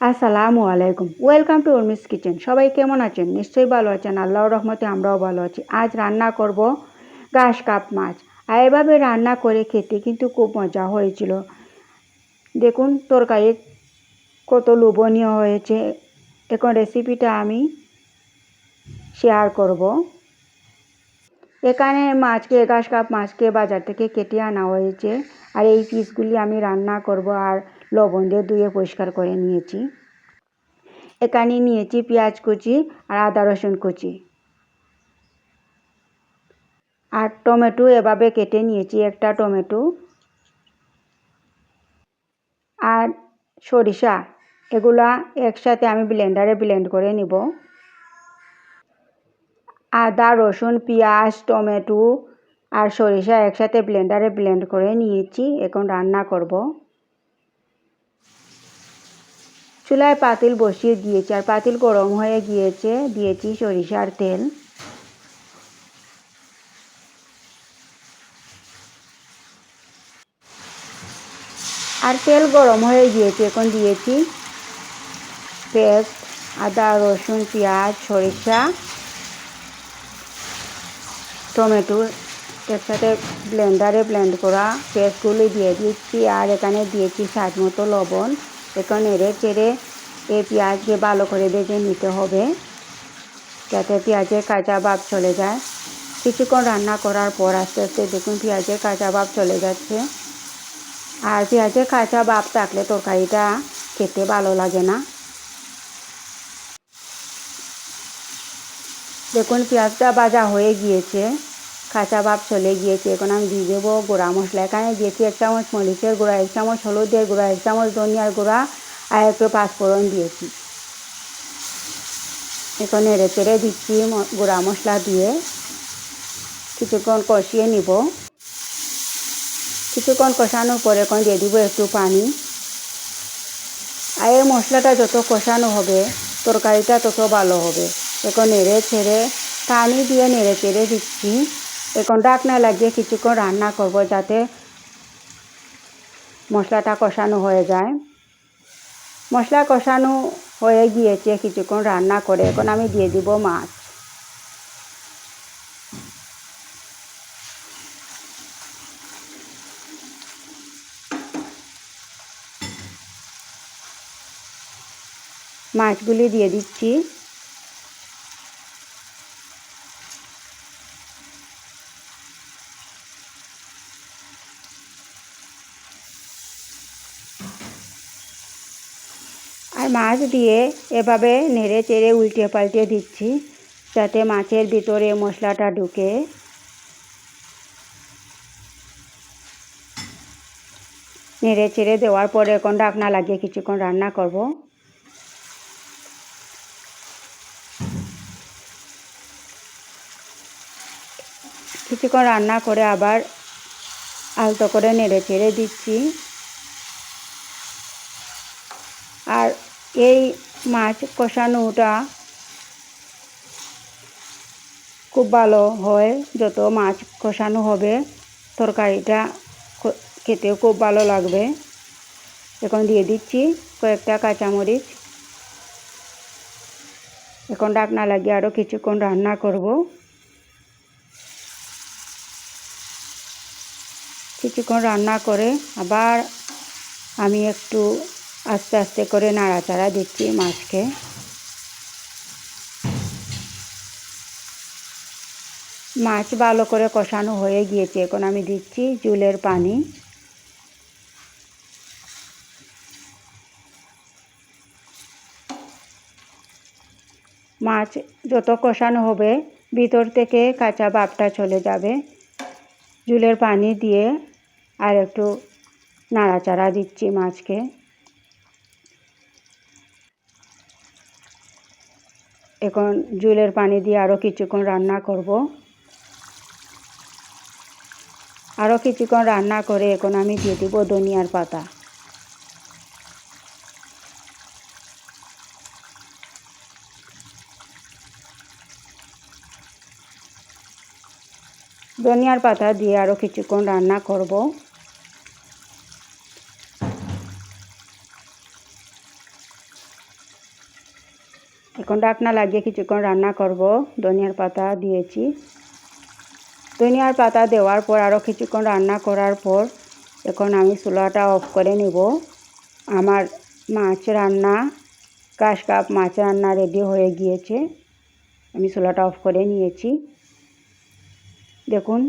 আসসালামু আলাইকুম। Welcome to Urmi's kitchen সবাই কেমন আছেন? নিশ্চয়ই ভালো আছেন। আল্লাহর রহমতে আমরাও ভালো আছি। আজ রান্না করব ঘাস কাপ মাছ। আর এভাবে রান্না করে খেতে কিন্তু খুব মজা হয়েছিল। দেখুন, তরকারি কত লোভনীয় হয়েছে। এখন রেসিপিটা আমি শেয়ার করব। এখানে মাছকে ঘাস কাপ মাছকে বাজার থেকে কেটে আনা হয়েছে। আর এই পিসগুলি আমি রান্না করব আর লবণ দিয়ে ধুয়ে পরিষ্কার করে নিয়েছি। এখানে নিয়েছি পেঁয়াজ কুচি আর আদা রসুন কুচি। আর টমেটো এভাবে কেটে নিয়েছি, একটা টমেটো। আর সরিষা, এগুলা একসাথে আমি ব্লেন্ডারে ব্লেন্ড করে নিব। আদা, রসুন, পেঁয়াজ, টমেটো আর সরিষা একসাথে ব্লেন্ডারে ব্লেন্ড করে নিয়েছি। এখন রান্না করব। চুলায় পাতিল বসিয়ে দিয়েছি আর পাতিল গরম হয়ে গিয়েছে। দিয়েছি সরিষার তেল। আর তেল গরম হয়ে গিয়েছে। এখন দিয়েছি পেস্ট, আদা, রসুন, পেঁয়াজ, সরিষা টমেটো একসাথে ব্লেন্ডারে ব্লেন্ড করা পেস্টগুলি দিয়ে দিচ্ছি, আর এখানে দিয়েছি স্বাদ মতো লবণ। এখন এড়ে চেড়ে এই পেঁয়াজকে ভালো করে ভেজে নিতে হবে, যাতে পেঁয়াজের কাঁচা ভাব চলে যায়। কিছুক্ষণ রান্না করার পর আস্তে আস্তে দেখুন পেঁয়াজের কাঁচা ভাব চলে যাচ্ছে। আর পেঁয়াজের কাঁচা ভাব থাকলে তরকারিটা খেতে ভালো লাগে না। দেখুন, পেঁয়াজটা ভাজা হয়ে গিয়েছে। কাঁচা ভাব চলে গিয়েছে। এখন আমি দিয়ে দেবো গুঁড়া মশলা। এখানে দিয়েছি এক চামচ মরিচের গুঁড়া, এক চামচ হলুদের গুঁড়া, এক চামচ ধনিয়ার গুঁড়া আর একটু পাঁচফোড়ন দিয়েছি। এখন নেড়ে চেড়ে দিচ্ছি গুঁড়া মশলা দিয়ে। কিছুক্ষণ কষিয়ে নিব। কিছুক্ষণ কষানোর পরে এখন দিয়ে দিব একটু পানি। আর এই মশলাটা যত কষানো হবে, তরকারিটা তত ভালো হবে। এখন নেড়ে ছেড়ে পানি দিয়ে নেড়ে চেড়ে দিচ্ছি এখন ডাকনা লাগিয়ে কিছুক্ষণ রান্না করব যাতে মশলাটা কষানো হয়ে যায় মশলা কষানো হয়ে গিয়েছে কিছুক্ষণ রান্না করে এখন আমি দিয়ে দিব মাছ মাছগুলি দিয়ে দিচ্ছি আর মাছ দিয়ে এভাবে নেড়ে চেড়ে উল্টে পাল্টে দিচ্ছি, যাতে মাছের ভিতরে মশলাটা ঢুকে। নেড়ে চেড়ে দেওয়ার পরে এখন ডাকনা লাগিয়ে কিছুক্ষণ রান্না করব। কিছুক্ষণ রান্না করে আবার আলতো করে নেড়ে চেড়ে দিচ্ছি আর এই মাছ কষানোটা খুব ভালো হয়, যত মাছ কষানো হবে, তরকারিটা খেতেও খুব ভালো লাগবে। এখন দিয়ে দিচ্ছি কয়েকটা কাঁচামরিচ। এখন ডাকনা লাগিয়ে আরও কিছুক্ষণ রান্না করব। কিছুক্ষণ রান্না করে আবার আমি একটু আস্তে আস্তে করে নাড়াচাড়া দিচ্ছি মাছকে। মাছ ভালো করে কষানো হয়ে গিয়েছে। এখন আমি দিচ্ছি জুলের পানি। মাছ যত কষানো হবে, ভিতর থেকে কাঁচা বাপটা চলে যাবে। জুলের পানি দিয়ে আর একটু নাড়াচাড়া দিচ্ছি মাছকে। এখন জুলের পানি দিয়ে আরও কিছুক্ষণ রান্না করব। আরও কিছুক্ষণ রান্না করে এখন আমি দিয়ে দেবো ধনিয়ার পাতা। ধনিয়ার পাতা দিয়ে আরও কিছুক্ষণ রান্না করব। এখন ডাকনা লাগিয়ে কিছুক্ষণ রান্না করব। ধনিয়ার পাতা দিয়েছি। ধনিয়ার পাতা দেওয়ার পর আরও কিছুক্ষণ রান্না করার পর এখন আমি চুলাটা অফ করে নেব। আমার মাছ রান্না কাশ কাপ মাছ রান্না রেডি হয়ে গিয়েছে। আমি চুলাটা অফ করে নিয়েছি। দেখুন,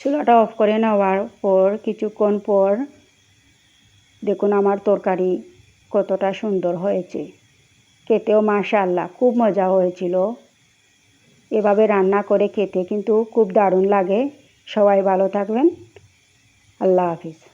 চুলাটা অফ করে নেওয়ার পর কিছুক্ষণ পর দেখুন আমার তরকারি কতটা সুন্দর হয়েছে। খেতেও মাশাল্লাহ খুব মজা হয়েছিল। এভাবে রান্না করে খেতে কিন্তু খুব দারুণ লাগে। সবাই ভালো থাকবেন। আল্লাহ হাফিজ।